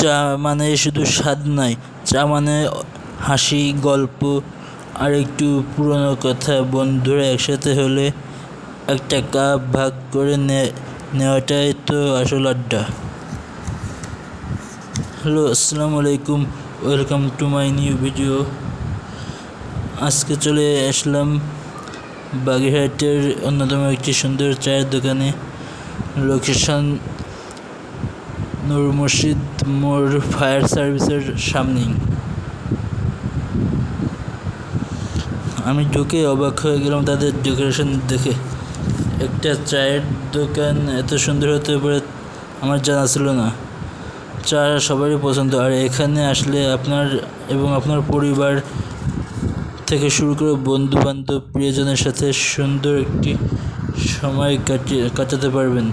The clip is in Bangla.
চা মানে শুধু স্বাদ নয় চা মানে হাসি, গল্প আর একটু পুরনো কথা। বন্ধুরা, একসাথে হলে একটা কাপ ভাগ করে নেওয়াটাই তো আসল আড্ডা। হ্যালো, আসসালামু আলাইকুম। Welcome to my new video. আজকে চলে আসলাম বাগেরহাটের অন্যতম একটি সুন্দর চায়ের দোকানে। লোকেশন নূর মসজিদ মোড় ফায়ার সার্ভিসের সামনেই। আমি ঢুকে অবাক হয়ে গেলাম তাদের ডেকোরেশন দেখে। একটা চায়ের দোকান এত সুন্দর হতে পারে আমার জানা ছিল না। চা সবারই পছন্দ, আর এখানে আসলে আপনার এবং আপনার পরিবার থেকে শুরু করে বন্ধু বান্ধব প্রিয়জনের সাথে সুন্দর একটি সময় কাটিয়ে কাটাতে পারবেন।